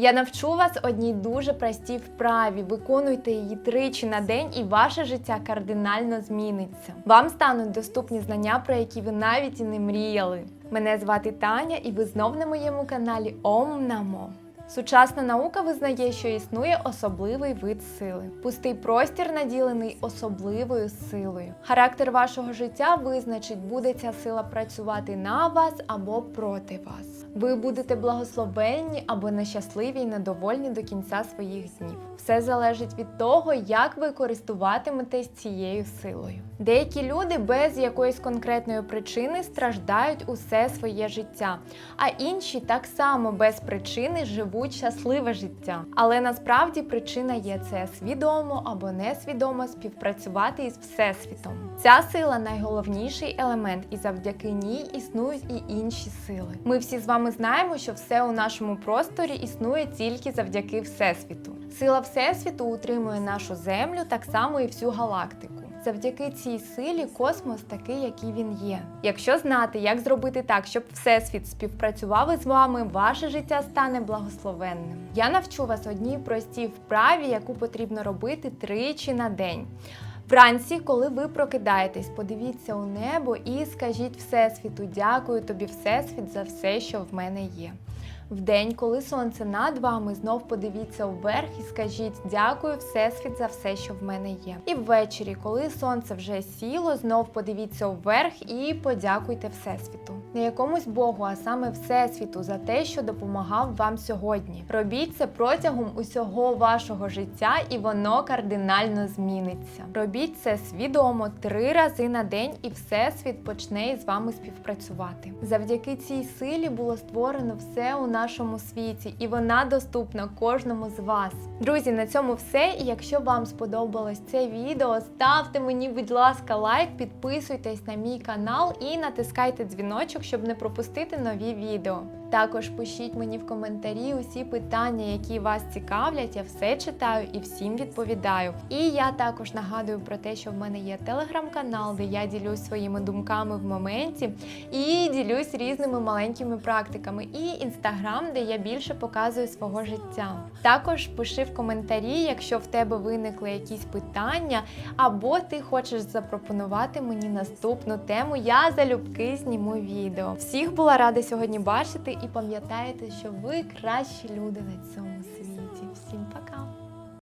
Я навчу вас одній дуже простій вправі. Виконуйте її тричі на день, і ваше життя кардинально зміниться. Вам стануть доступні знання, про які ви навіть і не мріяли. Мене звати Таня, і ви знов на моєму каналі Ом Намо. Сучасна наука визнає, що існує особливий вид сили. Пустий простір наділений особливою силою. Характер вашого життя визначить, буде ця сила працювати на вас або проти вас. Ви будете благословенні або нещасливі і недовольні до кінця своїх днів. Все залежить від того, як ви користуватиметесь цією силою. Деякі люди без якоїсь конкретної причини страждають усе своє життя, а інші так само без причини живуть щасливе життя. Але насправді причина є це свідомо або несвідомо співпрацювати із всесвітом. Ця сила найголовніший елемент, і завдяки ній існують і інші сили. Ми всі з вами знаємо, що все у нашому просторі існує тільки завдяки всесвіту. Сила всесвіту утримує нашу землю, так само і всю галактику. Завдяки цій силі космос такий, який він є. Якщо знати, як зробити так, щоб всесвіт співпрацював із вами, ваше життя стане благословенним. Я навчу вас одній простій вправі, яку потрібно робити тричі на день. Вранці, коли ви прокидаєтесь, подивіться у небо і скажіть Всесвіту, дякую тобі, Всесвіт, за все, що в мене є. Вдень, коли сонце над вами, знов подивіться вверх і скажіть дякую, Всесвіт, за все, що в мене є. І ввечері, коли сонце вже сіло, знов подивіться вверх і подякуйте Всесвіту. Не якомусь Богу, а саме Всесвіту за те, що допомагав вам сьогодні. Робіть це протягом усього вашого життя, і воно кардинально зміниться. Робіть це свідомо три рази на день, і Всесвіт почне із вами співпрацювати. Завдяки цій силі було створено все у нашому світі, і вона доступна кожному з вас. Друзі, на цьому все. І якщо вам сподобалось це відео, ставте мені, будь ласка, лайк, підписуйтесь на мій канал і натискайте дзвіночок, щоб не пропустити нові відео. Також пишіть мені в коментарі усі питання, які вас цікавлять. Я все читаю і всім відповідаю. І я також нагадую про те, що в мене є телеграм-канал, де я ділюсь своїми думками в моменті і ділюсь різними маленькими практиками. І інстаграм, де я більше показую свого життя. Також пиши в коментарі, якщо в тебе виникли якісь питання, або ти хочеш запропонувати мені наступну тему. Я залюбки зніму відео. Всіх була рада сьогодні бачити і пам'ятайте, що ви кращі люди на цьому світі. Всім пока!